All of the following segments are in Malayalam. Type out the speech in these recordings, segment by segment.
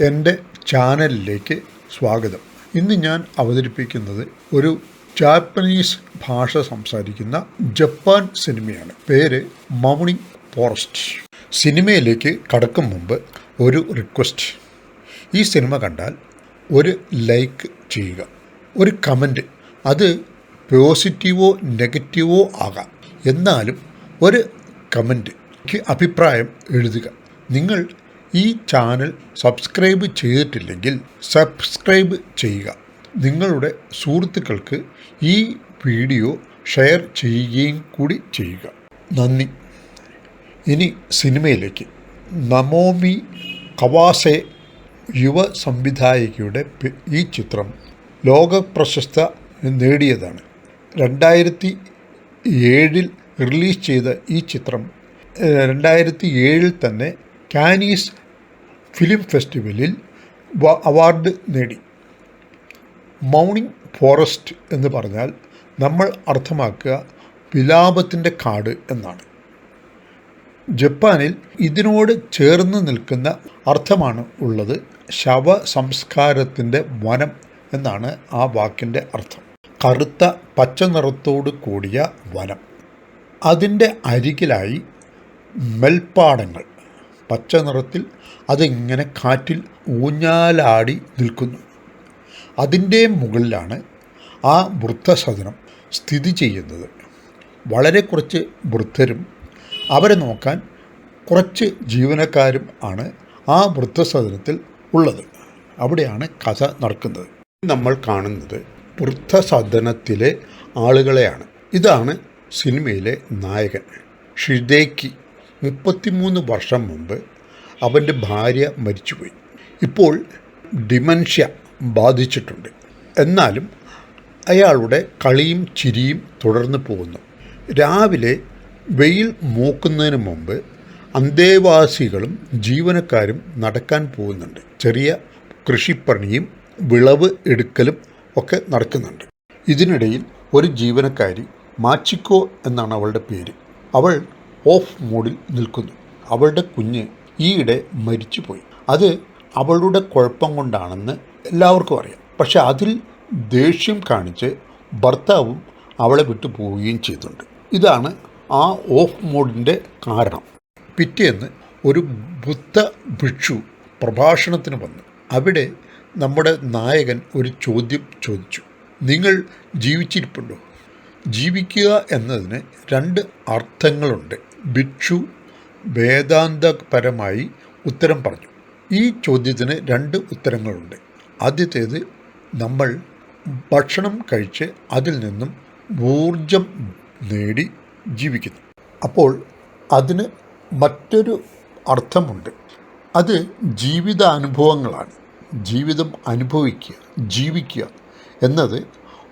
എന്റെ ചാനലിലേക്ക് സ്വാഗതം. ഇന്ന് ഞാൻ അവതരിപ്പിക്കുന്നത് ഒരു ജാപ്പനീസ് ഭാഷ സംസാരിക്കുന്ന ജപ്പാൻ സിനിമയാണ്. പേര് മൗണി ഫോറസ്റ്റ്. സിനിമയിലേക്ക് കടക്കും മുമ്പ് ഒരു റിക്വസ്റ്റ്. ഈ സിനിമ കണ്ടാൽ ഒരു ലൈക്ക് ചെയ്യുക. ഒരു കമന്റ്. അത് പോസിറ്റീവോ നെഗറ്റീവോ ആകാം. എന്നാലും ഒരു കമന്റ്. അഭിപ്രായം എഴുതുക. നിങ്ങൾ ഈ ചാനൽ സബ്സ്ക്രൈബ് ചെയ്തിട്ടില്ലെങ്കിൽ സബ്സ്ക്രൈബ് ചെയ്യുക. നിങ്ങളുടെ സുഹൃത്തുക്കൾക്ക് ഈ വീഡിയോ ഷെയർ ചെയ്യുകയും കൂടി ചെയ്യുക. നന്ദി. ഇനി സിനിമയിലേക്ക്. നമോമി കവാസെ യുവ സംവിധായികയുടെ ഈ ചിത്രം ലോക പ്രശസ്ത നേടിയതാണ്. രണ്ടായിരത്തി ഏഴിൽ റിലീസ് ചെയ്ത ഈ ചിത്രം രണ്ടായിരത്തി ഏഴിൽ തന്നെ കാനീസ് ഫിലിം ഫെസ്റ്റിവലിൽ അവാർഡ് നേടി. മൗണിംഗ് ഫോറസ്റ്റ് എന്ന് പറഞ്ഞാൽ നമ്മൾ അർത്ഥമാക്കുക വിലാപത്തിന്റെ കാട് എന്നാണ്. ജപ്പാനിൽ ഇതിനോട് ചേർന്ന് നിൽക്കുന്ന അർത്ഥമാണ് ഉള്ളത് ശവ സംസ്കാരത്തിന്റെ വനം എന്നാണ് ആ വാക്കിന്റെ അർത്ഥം. കറുത്ത പച്ച നിറത്തോട് കൂടിയ വനം. അതിന്റെ അരികിലായി മെൽപ്പാടങ്ങൾ. പച്ച നിറത്തിൽ അതിങ്ങനെ കാറ്റിൽ ഊഞ്ഞാലാടി നിൽക്കുന്നു. അതിന്റെ മുകളിലാണ് ആ വൃദ്ധസദനം സ്ഥിതി ചെയ്യുന്നത്. വളരെ കുറച്ച് വൃദ്ധരും അവരെ നോക്കാൻ കുറച്ച് ജീവനക്കാരും ആണ് ആ വൃദ്ധസദനത്തിൽ ഉള്ളത്. അവിടെയാണ് കഥ നടക്കുന്നത്. നമ്മൾ കാണുന്നത് വൃദ്ധസദനത്തിലെ ആളുകളെയാണ്. ഇതാണ് സിനിമയിലെ നായകൻ. ഷിദേക്കി മുപ്പത്തിമൂന്ന് വർഷം മുമ്പ് അവന്റെ ഭാര്യ മരിച്ചുപോയി. ഇപ്പോൾ ഡിമൻഷ്യ ബാധിച്ചിട്ടുണ്ട്. എന്നാലും അയാളുടെ കളിയും ചിരിയും തുടർന്ന് പോകുന്നു. രാവിലെ വെയിൽ മൂക്കുന്നതിന് മുമ്പ് അന്തേവാസികളും ജീവനക്കാരും നടക്കാൻ പോകുന്നുണ്ട്. ചെറിയ കൃഷിപ്പണിയും വിളവ് എടുക്കലും ഒക്കെ നടക്കുന്നുണ്ട്. ഇതിനിടയിൽ ഒരു ജീവനക്കാരി മാച്ചിക്കോ എന്നാണ് അവളുടെ പേര്. അവൾ ഓഫ് മോഡിൽ നിൽക്കുന്നു. അവളുടെ കുഞ്ഞ് ഈയിടെ മരിച്ചുപോയി. അത് അവളുടെ കുഴപ്പം കൊണ്ടാണെന്ന് എല്ലാവർക്കും അറിയാം. പക്ഷെ അതിൽ ദേഷ്യം കാണിച്ച് ഭർത്താവും അവളെ വിട്ടു പോവുകയും ചെയ്തിട്ടുണ്ട്. ഇതാണ് ആ ഓഫ് മോഡിന്റെ കാരണം. പിറ്റേന്ന് ഒരു ബുദ്ധ ഭിക്ഷു പ്രഭാഷണത്തിന് വന്നു. അവിടെ നമ്മുടെ നായകൻ ഒരു ചോദ്യം ചോദിച്ചു. നിങ്ങൾ ജീവിച്ചിരിപ്പുണ്ടോ? ജീവിക്കുക എന്നതിന് രണ്ട് അർത്ഥങ്ങളുണ്ട്. ഭിക്ഷു വേദാന്തപരമായി ഉത്തരം പറഞ്ഞു. ഈ ചോദ്യത്തിന് രണ്ട് ഉത്തരങ്ങളുണ്ട്. ആദ്യത്തേത് നമ്മൾ ഭക്ഷണം കഴിച്ച് അതിൽ നിന്നും ഊർജം നേടി ജീവിക്കുന്നു. അപ്പോൾ അതിന് മറ്റൊരു അർത്ഥമുണ്ട്. അത് ജീവിതാനുഭവങ്ങളാണ്. ജീവിതം അനുഭവിക്കുക ജീവിക്കുക എന്നത്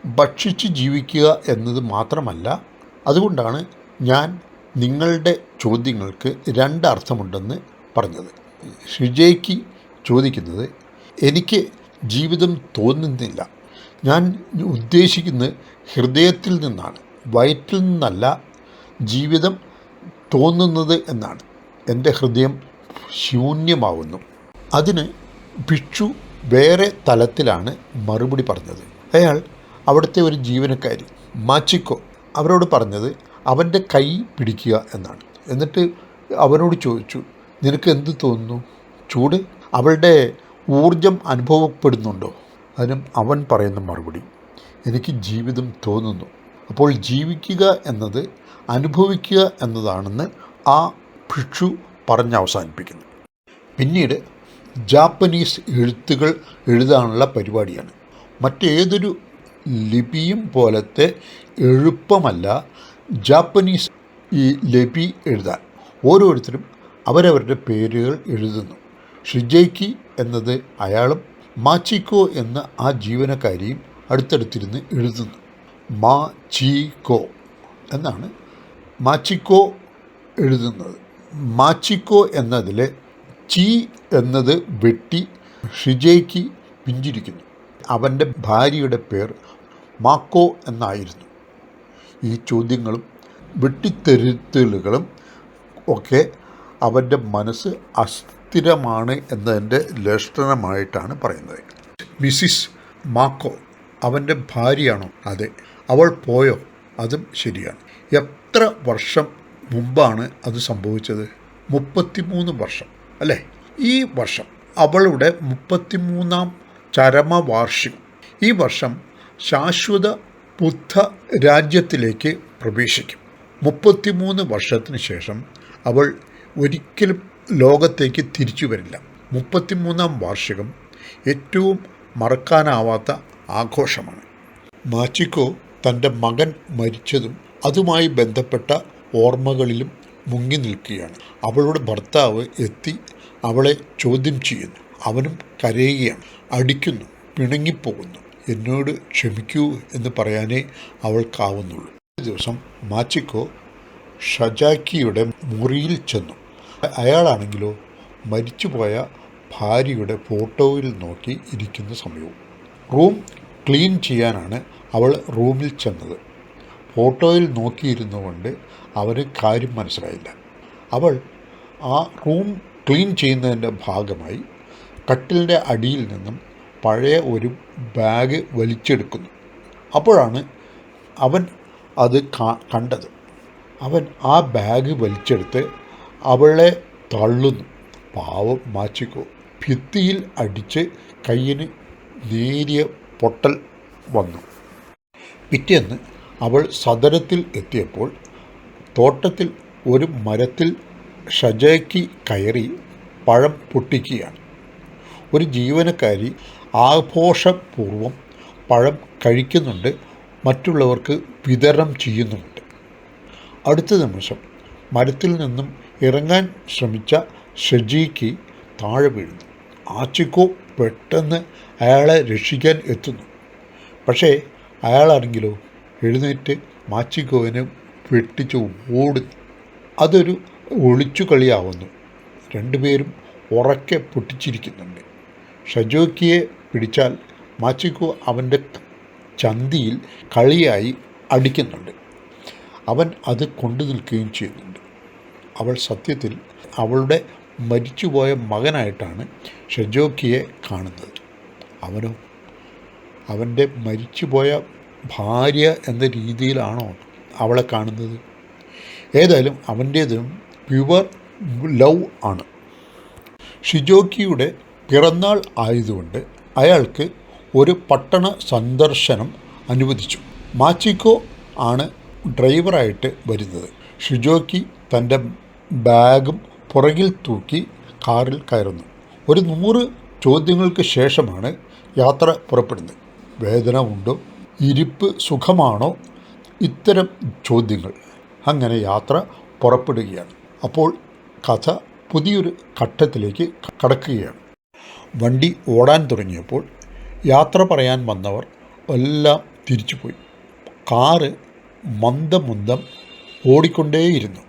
ഭക്ഷിച്ച് ജീവിക്കുക എന്നത് മാത്രമല്ല അതുകൊണ്ടാണ് ഞാൻ നിങ്ങളുടെ ചോദ്യങ്ങൾക്ക് രണ്ടർത്ഥമുണ്ടെന്ന് പറഞ്ഞത്. ഷിജയ്ക്ക് ചോദിക്കുന്നത് എനിക്ക് ജീവിതം തോന്നുന്നില്ല. ഞാൻ ഉദ്ദേശിക്കുന്നത് ഹൃദയത്തിൽ നിന്നാണ് വയറ്റിൽ നിന്നല്ല ജീവിതം തോന്നുന്നത് എന്നാണ്. എന്റെ ഹൃദയം ശൂന്യമാവുന്നു. അതിന് ഭിക്ഷു വേറെ തലത്തിലാണ് മറുപടി പറഞ്ഞത്. അയാൾ അവിടുത്തെ ഒരു ജീവനക്കാരി മാച്ചിക്കോ അവരോട് പറഞ്ഞത് അവന്റെ കൈ പിടിക്കുക എന്നാണ്. എന്നിട്ട് അവനോട് ചോദിച്ചു നിനക്ക് എന്ത് തോന്നുന്നു? ചൂട്? അവളുടെ ഊർജം അനുഭവപ്പെടുന്നുണ്ടോ? അതിനും അവൻ പറയുന്ന മറുപടി എനിക്ക് ജീവിതം തോന്നുന്നു. അപ്പോൾ ജീവിക്കുക എന്നത് അനുഭവിക്കുക എന്നതാണെന്ന് ആ ഭിക്ഷു പറഞ്ഞ് അവസാനിപ്പിക്കുന്നു. പിന്നീട് ജാപ്പനീസ് എഴുത്തുകൾ എഴുതാനുള്ള പരിപാടിയാണ്. മറ്റേതൊരു ലിപിയും പോലത്തെ എളുപ്പമല്ല ജാപ്പനീസ് ഈ ലിപി എഴുതാൻ ഓരോരുത്തരും അവരവരുടെ പേരുകൾ എഴുതുന്നു. ഷിജയ്ക്ക് എന്നത് അയാളും മാച്ചിക്കോ എന്ന ആ ജീവനക്കാരിയും അടുത്തടുത്തിരുന്ന് എഴുതുന്നു. മാ ചീ കോ എന്നാണ് മാച്ചിക്കോ എഴുതുന്നത്. മാച്ചിക്കോ എന്നതിൽ ചീ എന്നത് വെട്ടി ഷിജയ്ക്ക് പിഞ്ചിരിക്കുന്നു. അവന്റെ ഭാര്യയുടെ പേർ മാക്കോ എന്നായിരുന്നു. ഈ ചോദ്യങ്ങളും വെട്ടിത്തെരുത്തലുകളും ഒക്കെ അവന്റെ മനസ്സ് അസ്ഥിരമാണ് എന്നതിന്റെ ലക്ഷണമായിട്ടാണ് പറയുന്നത്. മിസിസ് മാക്കോ അവന്റെ ഭാര്യയാണോ? അതെ. അവൾ പോയോ? അതും ശരിയാണ്. എത്ര വർഷം മുമ്പാണ് അത് സംഭവിച്ചത്? മുപ്പത്തിമൂന്ന് വർഷം അല്ലേ? ഈ വർഷം അവളുടെ മുപ്പത്തിമൂന്നാം ചരമവാർഷികം. ഈ വർഷം ശാശ്വത ബുദ്ധ രാജ്യത്തിലേക്ക് പ്രവേശിക്കും. മുപ്പത്തിമൂന്ന് വർഷത്തിന് ശേഷം അവൾ ഒരിക്കലും ലോകത്തേക്ക് തിരിച്ചു വരില്ല. മുപ്പത്തിമൂന്നാം വാർഷികം ഏറ്റവും മറക്കാനാവാത്ത ആഘോഷമാണ്. മാച്ചിക്കോ തന്റെ മകൻ മരിച്ചതും അതുമായി ബന്ധപ്പെട്ട ഓർമ്മകളിലും മുങ്ങി നിൽക്കുകയാണ്. അവളുടെ ഭർത്താവ് എത്തി അവളെ ചോദ്യം ചെയ്യുന്നു. അവനും കരയുകയാണ്. അടിക്കുന്നു പിണങ്ങിപ്പോകുന്നു. എന്നോട് ക്ഷമിക്കൂ എന്ന് പറയാനേ അവൾക്കാവുന്നുള്ളൂ. ദിവസം മാച്ചിക്കോ ഷജാക്കിയുടെ മുറിയിൽ ചെന്നു. അയാളാണെങ്കിലോ മരിച്ചുപോയ ഭാര്യയുടെ ഫോട്ടോയിൽ നോക്കി ഇരിക്കുന്ന സമയവും. റൂം ക്ലീൻ ചെയ്യാനാണ് അവൾ റൂമിൽ ചെന്നത്. ഫോട്ടോയിൽ നോക്കിയിരുന്നുകൊണ്ട് അവന് കാര്യം മനസ്സിലായില്ല. അവൾ ആ റൂം ക്ലീൻ ചെയ്യുന്നതിന്റെ ഭാഗമായി കട്ടിലിന്റെ അടിയിൽ നിന്നും പഴയ ഒരു ബാഗ് വലിച്ചെടുക്കുന്നു. അപ്പോഴാണ് അവൻ അത് കണ്ടത്. അവൻ ആ ബാഗ് വലിച്ചെടുത്ത് അവളെ തള്ളുന്നു. പാവം മാച്ചിക്കോ. ഭിത്തിയിൽ അടിച്ച് കയ്യിന് നേരിയ പൊട്ടൽ വന്നു. പിറ്റേന്ന് അവൾ സദനത്തിൽ എത്തിയപ്പോൾ തോട്ടത്തിൽ ഒരു മരത്തിൽ ഷജയ്ക്ക് കയറി പഴം പൊട്ടിക്കുകയാണ്. ഒരു ജീവനക്കാരി ആഘോഷപൂർവം പഴം കഴിക്കുന്നുണ്ട് മറ്റുള്ളവർക്ക് വിതരണം ചെയ്യുന്നുമുണ്ട്. അടുത്ത നിമിഷം മരത്തിൽ നിന്നും ഇറങ്ങാൻ ശ്രമിച്ച ഷജിക്ക് താഴെ വീഴുന്നു. ആച്ചിക്കോ പെട്ടെന്ന് അയാളെ രക്ഷിക്കാൻ എത്തുന്നു. പക്ഷേ അയാളാണെങ്കിലോ? എഴുന്നേറ്റ് മാച്ചിക്കോവിനെ വെട്ടിച്ച് ഓടുന്നു. അതൊരു ഒളിച്ചു കളിയാവുന്നു രണ്ടുപേരും ഉറക്കെ പൊട്ടിച്ചിരിക്കുന്നുണ്ട്. ഷജോക്കിയെ പിടിച്ചാൽ മാച്ചിക്കോ അവന്റെ ചന്തിയിൽ കളിയായി അടിക്കുന്നുണ്ട്. അവൻ അത് കൊണ്ടു നിൽക്കുകയും ചെയ്യുന്നുണ്ട്. അവൾ സത്യത്തിൽ അവളുടെ മരിച്ചുപോയ മകനായിട്ടാണ് ഷെജോക്കിയെ കാണുന്നത്. അവനോ? അവന്റെ മരിച്ചുപോയ ഭാര്യ എന്ന രീതിയിലാണോ അവളെ കാണുന്നത്? ഏതായാലും അവന്റേതും പ്യുവർ ലവ് ആണ്. ഷിജോക്കിയുടെ പിറന്നാൾ ആയതുകൊണ്ട് അയാൾക്ക് ഒരു പട്ടണ സന്ദർശനം അനുവദിച്ചു. മാച്ചിക്കോ ആണ് ഡ്രൈവറായിട്ട് വരുന്നത്. ഷിജോക്കി തന്റെ ബാഗും പുറകിൽ തൂക്കി കാറിൽ കയറുന്നു. ഒരു നൂറ് ചോദ്യങ്ങൾക്ക് ശേഷമാണ് യാത്ര പുറപ്പെടുന്നത്. വേദന ഉണ്ടോ? ഇരിപ്പ് സുഖമാണോ? ഇത്തരം ചോദ്യങ്ങൾ. അങ്ങനെ യാത്ര പുറപ്പെടുകയാണ്. അപ്പോൾ കഥ പുതിയൊരു ഘട്ടത്തിലേക്ക് കടക്കുകയാണ്. വണ്ടി ഓടാൻ തുടങ്ങിയപ്പോൾ യാത്ര പറയാൻ വന്നവർ എല്ലാം തിരിച്ചുപോയി. കാറ് മന്ദം മന്ദം ഓടിക്കൊണ്ടേയിരുന്നു.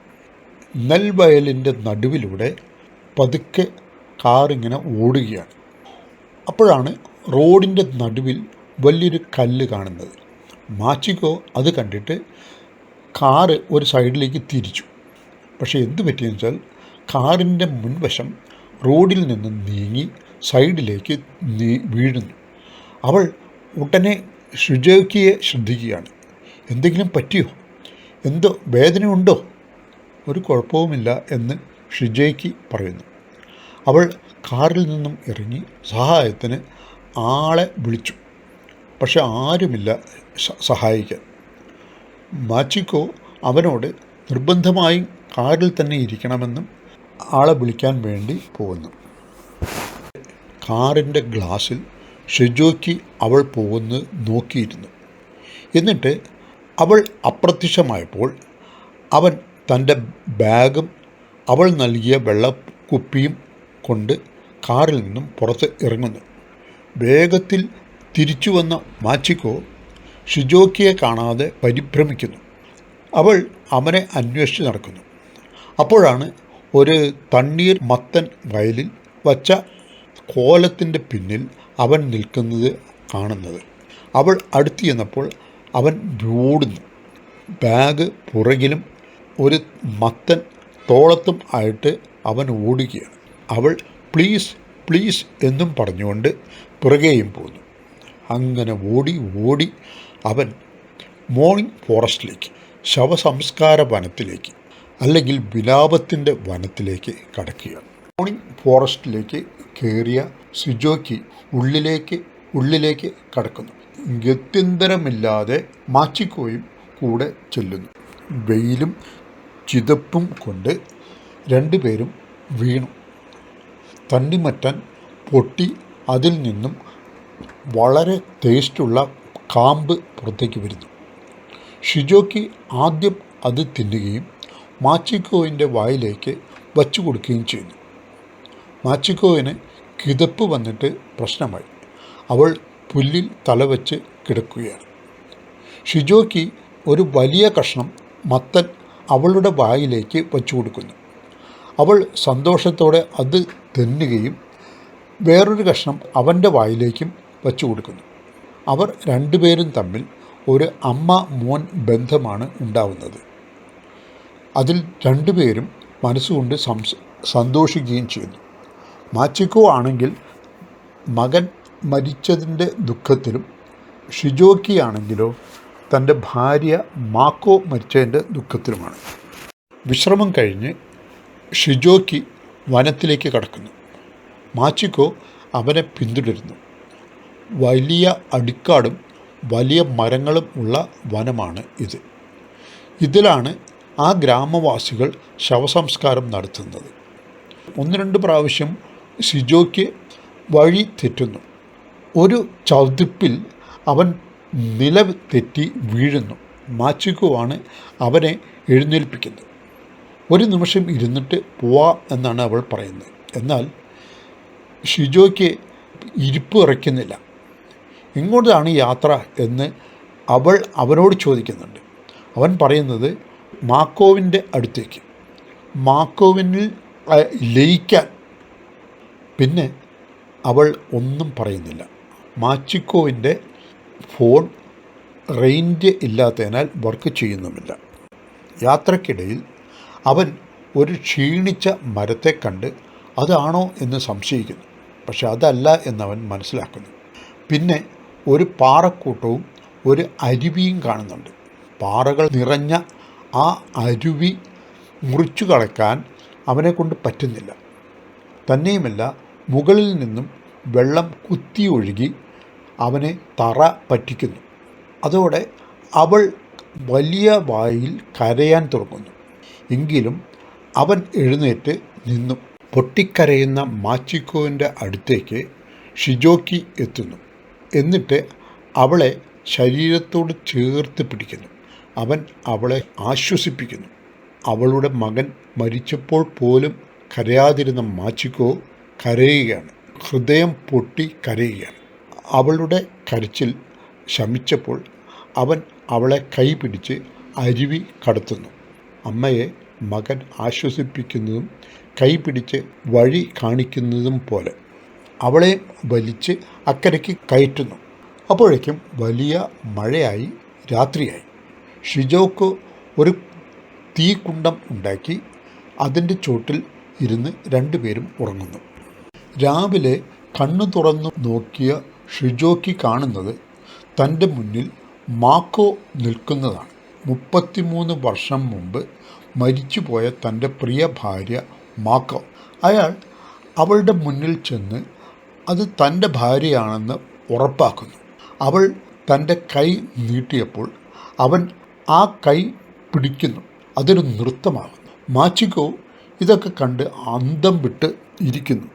നെൽവയലിന്റെ നടുവിലൂടെ പതുക്കെ കാറിങ്ങനെ ഓടുകയാണ്. അപ്പോഴാണ് റോഡിന്റെ നടുവിൽ വലിയൊരു കല്ല് കാണുന്നത്. മാച്ചിക്കോ അത് കണ്ടിട്ട് കാറ് ഒരു സൈഡിലേക്ക് തിരിച്ചു. പക്ഷേ എന്ത് പറ്റിയെന്ന് വെച്ചാൽ കാറിന്റെ മുൻവശം റോഡിൽ നിന്ന് നീങ്ങി സൈഡിലേക്ക് നീ വീഴുന്നു. അവൾ ഉടനെ ഷുജോക്കിയെ ശ്രദ്ധിക്കുകയാണ്. എന്തെങ്കിലും പറ്റിയോ? എന്തോ വേദനയുണ്ടോ? ഒരു കുഴപ്പവുമില്ല എന്ന് ഷിജയ്ക്ക് പറയുന്നു. അവൾ കാറിൽ നിന്നും ഇറങ്ങി സഹായത്തിന് ആളെ വിളിച്ചു. പക്ഷെ ആരുമില്ല സഹായിക്കാൻ. മാച്ചിക്കോ അവനോട് നിർബന്ധമായും കാറിൽ തന്നെ ഇരിക്കണമെന്നും ആളെ വിളിക്കാൻ വേണ്ടി പോകുന്നു. കാറിന്റെ ഗ്ലാസ്സിൽ ഷിജോയ്ക്ക് അവൾ പോകുന്നത് നോക്കിയിരുന്നു. എന്നിട്ട് അവൾ അപ്രത്യക്ഷമായപ്പോൾ അവൻ തന്റെ ബാഗും അവൾ നൽകിയ വെള്ളക്കുപ്പിയും കൊണ്ട് കാറിൽ നിന്നും പുറത്ത് ഇറങ്ങുന്നു. വേഗത്തിൽ തിരിച്ചു വന്ന മാച്ചിക്കോ ഷിജോക്കിയെ കാണാതെ പരിഭ്രമിക്കുന്നു. അവൾ അവനെ അന്വേഷിച്ച് നടക്കുന്നു. അപ്പോഴാണ് ഒരു തണ്ണീർ മത്തൻ വയലിൽ വച്ച കോലത്തിന്റെ പിന്നിൽ അവൻ നിൽക്കുന്നത് കാണുന്നത്. അവൾ അടുത്ത് ചെന്നപ്പോൾ അവൻ ഓടുന്നു ബാഗ് പുറകിലും ഒരു മത്തൻ തോളത്തും ആയിട്ട് അവൻ ഓടുകയാണ്. അവൾ പ്ലീസ് പ്ലീസ് എന്നും പറഞ്ഞുകൊണ്ട് പിറകെയും പോന്നു. അങ്ങനെ ഓടി ഓടി അവൻ മോർണിംഗ് ഫോറസ്റ്റിലേക്ക് ശവസംസ്കാര വനത്തിലേക്ക് അല്ലെങ്കിൽ വിലാപത്തിന്റെ വനത്തിലേക്ക് കടക്കുക. മോർണിംഗ് ഫോറസ്റ്റിലേക്ക് കയറിയ സുജോക്കി ഉള്ളിലേക്ക് ഉള്ളിലേക്ക് കടക്കുന്നു. ഗത്യന്തരമില്ലാതെ മാച്ചിക്കോയും കൂടെ ചെല്ലുന്നു. വെയിലും ചിതപ്പും കൊണ്ട് രണ്ടുപേരും വീണു. തണ്ണിമറ്റൻ പൊട്ടി അതിൽ നിന്നും വളരെ ടേസ്റ്റുള്ള കാമ്പ് പുറത്തേക്ക് വരുന്നു. ഷിജോക്ക് ആദ്യം അത് തിന്നുകയും മാച്ചിക്കോവിന്റെ വായിലേക്ക് വച്ചു കൊടുക്കുകയും ചെയ്യുന്നു മാച്ചിക്കോവിന് കിതപ്പ് വന്നിട്ട് പ്രശ്നമായി. അവൾ പുല്ലിൽ തലവെച്ച് കിടക്കുകയാണ്. ഷിജോക്ക് ഒരു വലിയ കഷ്ണം മത്തൻ അവളുടെ വായിലേക്ക് വച്ചു കൊടുക്കുന്നു അവൾ സന്തോഷത്തോടെ അത് തെന്നുകയും വേറൊരു കഷ്ണം അവന്റെ വായിലേക്കും വച്ചു കൊടുക്കുന്നു അവർ രണ്ടുപേരും തമ്മിൽ ഒരു അമ്മ മോൻ ബന്ധമാണ് ഉണ്ടാവുന്നത്. അതിൽ രണ്ടുപേരും മനസ്സുകൊണ്ട് സംസ് സന്തോഷിക്കുകയും ചെയ്യുന്നു മാച്ചിക്കോ ആണെങ്കിൽ മകൻ മരിച്ചതിന്റെ ദുഃഖത്തിലും ഷിജോക്കി ആണെങ്കിലോ തന്റെ ഭാര്യ മാക്കോ മരിച്ചതിന്റെ ദുഃഖത്തിലുമാണ്. വിശ്രമം കഴിഞ്ഞ് ഷിജോക്കി വനത്തിലേക്ക് കടക്കുന്നു. മാച്ചിക്കോ അവനെ പിന്തുടരുന്നു. വലിയ അടിക്കാടും വലിയ മരങ്ങളും ഉള്ള വനമാണ് ഇത്. ഇതിലാണ് ആ ഗ്രാമവാസികൾ ശവസംസ്കാരം നടത്തുന്നത്. ഒന്ന് രണ്ട് പ്രാവശ്യം ഷിജോയ്ക്ക് വഴി തെറ്റുന്നു. ഒരു ചതുപ്പിൽ അവൻ നില തെറ്റി വീഴുന്നു. മാച്ചിക്കുവാണ് അവനെ എഴുന്നേൽപ്പിക്കുന്നത്. ഒരു നിമിഷം ഇരുന്നിട്ട് പോവാം എന്നാണ് അവൾ പറയുന്നത്. എന്നാൽ ഷിജോയ്ക്ക് ഇരിപ്പ് ഉറയ്ക്കുന്നില്ല. എങ്ങോട്ടാണ് യാത്ര? എന്ന് അവൾ അവനോട് ചോദിക്കുന്നുണ്ട്. അവൻ പറയുന്നത് മാക്കോവിന്റെ അടുത്തേക്ക്. മാക്കോവിനിൽ ലയിക്കാൻ. പിന്നെ അവൾ ഒന്നും പറയുന്നില്ല. മാച്ചിക്കോവിന്റെ ഫോൺ റേഞ്ച് ഇല്ലാത്തതിനാൽ വർക്ക് ചെയ്യുന്നുമില്ല. യാത്രക്കിടയിൽ അവൻ ഒരു ക്ഷീണിച്ച മരത്തെ കണ്ട് അതാണോ എന്ന് സംശയിക്കുന്നു. പക്ഷെ അതല്ല എന്നവൻ മനസ്സിലാക്കുന്നു. പിന്നെ ഒരു പാറക്കൂട്ടവും ഒരു അരുവിയും കാണുന്നുണ്ട്. പാറകൾ നിറഞ്ഞ ആ അരുവി മുറിച്ചു കളക്കാൻ അവനെക്കൊണ്ട് പറ്റുന്നില്ല. തന്നെയുമല്ല മുകളിൽ നിന്നും വെള്ളം കുത്തി ഒഴുകി അവനെ തറ പറ്റിക്കുന്നു. അതോടെ അവൾ വലിയ വായിൽ കരയാൻ തുടങ്ങുന്നു. എങ്കിലും അവൻ എഴുന്നേറ്റ് നിന്നു. പൊട്ടിക്കരയുന്ന മാച്ചിക്കോവിന്റെ അടുത്തേക്ക് ഷിജോക്കി എത്തുന്നു. എന്നിട്ട് അവളെ ശരീരത്തോട് ചേർത്ത് പിടിക്കുന്നു. അവൻ അവളെ ആശ്വസിപ്പിക്കുന്നു. അവളുടെ മകൻ മരിച്ചപ്പോൾ പോലും കരയാതിരുന്ന മാച്ചിക്കോ കരയുകയാണ്. ഹൃദയം പൊട്ടി കരയുകയാണ്. അവളുടെ കരച്ചിൽ ശമിച്ചപ്പോൾ അവൻ അവളെ കൈപിടിച്ച് അരുവി കടത്തുന്നു. അമ്മയെ മകൻ ആശ്വസിപ്പിക്കുന്നതും കൈപിടിച്ച് വഴി കാണിക്കുന്നതും പോലെ അവളെ വലിച്ച് അക്കരയ്ക്ക് കയറ്റുന്നു. അപ്പോഴേക്കും വലിയ മഴയായി രാത്രിയായി. ഷിജോക്ക് ഒരു തീക്കുണ്ടം ഉണ്ടാക്കി അതിന്റെ ചോട്ടിൽ ഇരുന്ന് രണ്ടുപേരും ഉറങ്ങുന്നു. രാവിലെ കണ്ണു തുറന്നു നോക്കിയ ഷിജോക്ക് കാണുന്നത് തന്റെ മുന്നിൽ മാക്കോ നിൽക്കുന്നതാണ്. മുപ്പത്തിമൂന്ന് വർഷം മുമ്പ് മരിച്ചുപോയ തന്റെ പ്രിയ ഭാര്യ മാക്കോ. അയാൾ അവളുടെ മുന്നിൽ ചെന്ന് അത് തന്റെ ഭാര്യയാണെന്ന് ഉറപ്പാക്കുന്നു. അവൾ തന്റെ കൈ നീട്ടിയപ്പോൾ അവൻ ആ കൈ പിടിക്കുന്നു. അതൊരു നൃത്തമാകുന്നു. മാച്ചിക്കോ ഇതൊക്കെ കണ്ട് അന്തം വിട്ട് ഇരിക്കുന്നു.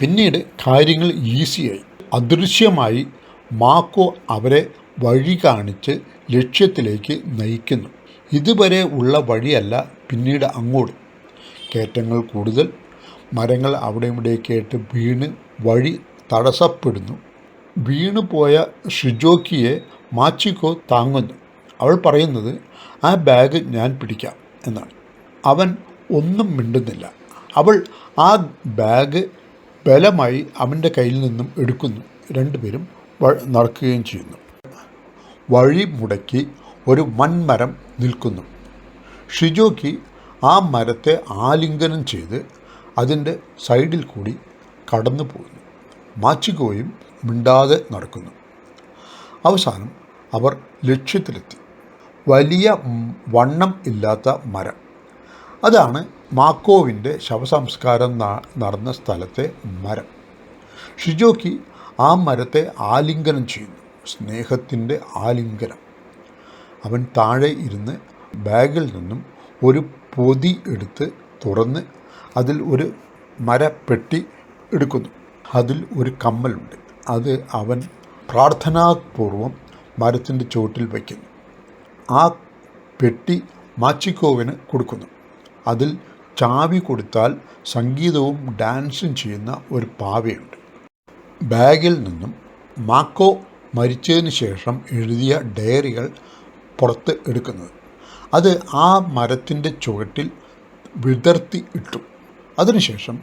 പിന്നീട് കാര്യങ്ങൾ ഈസിയായി. അദൃശ്യമായി മാക്കോ അവരെ വഴി കാണിച്ച് ലക്ഷ്യത്തിലേക്ക് നയിക്കുന്നു. ഇതുവരെ ഉള്ള വഴിയല്ല പിന്നീട് അങ്ങോട്ട്. കയറ്റങ്ങൾ കൂടുതൽ. മരങ്ങൾ അവിടെ ഇവിടെയൊക്കെയായിട്ട് വീണ് വഴി തടസ്സപ്പെടുന്നു. വീണുപോയ ഷിജോക്കിയെ മാച്ചിക്കോ താങ്ങുന്നു. അവൾ പറയുന്നത് ആ ബാഗ് ഞാൻ പിടിക്കാം എന്നാണ്. അവൻ ഒന്നും മിണ്ടുന്നില്ല. അവൾ ആ ബാഗ് ബലമായി അവന്റെ കയ്യിൽ നിന്നും എടുക്കുന്നു. രണ്ടുപേരും നടക്കുകയും ചെയ്യുന്നു. വഴി മുടക്കി ഒരു വൻമരം നിൽക്കുന്നു. ഷിജോക്ക് ആ മരത്തെ ആലിംഗനം ചെയ്ത് അതിന്റെ സൈഡിൽ കൂടി കടന്നു പോകുന്നു. മാച്ചിക്കോയും മിണ്ടാതെ നടക്കുന്നു. അവസാനം അവർ ലക്ഷ്യത്തിലെത്തി. വലിയ വണ്ണം ഇല്ലാത്ത മരം. അതാണ് മാക്കോവിന്റെ ശവസംസ്കാരം നടന്ന സ്ഥലത്തെ മരം. ഷിജോക്കി ആ മരത്തെ ആലിംഗനം ചെയ്യുന്നു. സ്നേഹത്തിന്റെ ആലിംഗനം. അവൻ താഴെ ഇരുന്ന് ബാഗിൽ നിന്നും ഒരു പൊതി എടുത്ത് തുറന്ന് അതിൽ ഒരു മരപ്പെട്ടി എടുക്കുന്നു. അതിൽ ഒരു കമ്മലുണ്ട്. അത് അവൻ പ്രാർത്ഥനാപൂർവം മരത്തിന്റെ ചുവട്ടിൽ വയ്ക്കുന്നു. ആ പെട്ടി മാച്ചിക്കോവിന് കൊടുക്കുന്നു. അതിൽ ചാവി കൊടുത്താൽ സംഗീതവും ഡാൻസും ചെയ്യുന്ന ഒരു പാവയുണ്ട്. ബാഗിൽ നിന്നും മാക്കോ മരിച്ചതിന് ശേഷം എഴുതിയ ഡയറികൾ പുറത്ത് എടുക്കുന്നത്. അത് ആ മരത്തിന്റെ ചുവട്ടിൽ വിതർത്തി ഇട്ടു. അതിനുശേഷം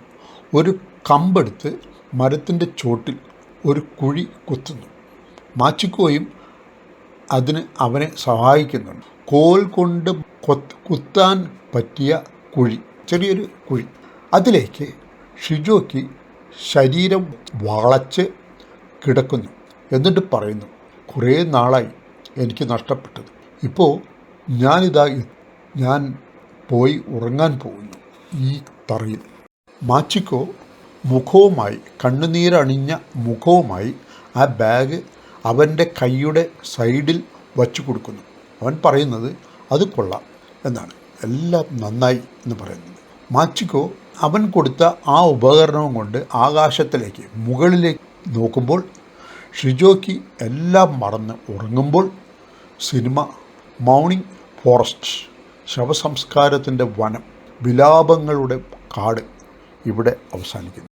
ഒരു കമ്പെടുത്ത് മരത്തിന്റെ ചുവട്ടിൽ ഒരു കുഴി കുത്തുന്നു. മാച്ചിക്കോയും അതിന് അവനെ സഹായിക്കുന്നുണ്ട്. കോൽ കൊണ്ട് കുത്താൻ പറ്റിയ കുഴി ചെറിയൊരു കുഴി. അതിലേക്ക് ഷിജോയ്ക്ക് ശരീരം വളച്ച് കിടക്കുന്നു എന്നിട്ട് പറയുന്നു കുറേ നാളായി എനിക്ക് നഷ്ടപ്പെട്ടത്. ഇപ്പോൾ ഞാനിതാ ഞാൻ പോയി ഉറങ്ങാൻ പോകുന്നു ഈ തറയിൽ. മാച്ചിക്കോ മുഖവുമായി കണ്ണുനീരണിഞ്ഞ മുഖവുമായി ആ ബാഗ് അവന്റെ കൈയുടെ സൈഡിൽ വച്ചു കൊടുക്കുന്നു. അവൻ പറയുന്നത് അത് കൊള്ളാം എന്നാണ്. എല്ലാം നന്നായി എന്ന് പറയുന്നത്. മാച്ചിക്കോ അവൻ കൊടുത്ത ആ ഉപകരണവും കൊണ്ട് ആകാശത്തിലേക്ക് മുകളിലേക്ക് നോക്കുമ്പോൾ ഷിജോക്ക് എല്ലാം മറന്ന് ഉറങ്ങുമ്പോൾ സിനിമ മൗണിംഗ് ഫോറസ്റ്റ് ശവസംസ്കാരത്തിന്റെ വനം വിലാപങ്ങളുടെ കാട് ഇവിടെ അവസാനിക്കുന്നു.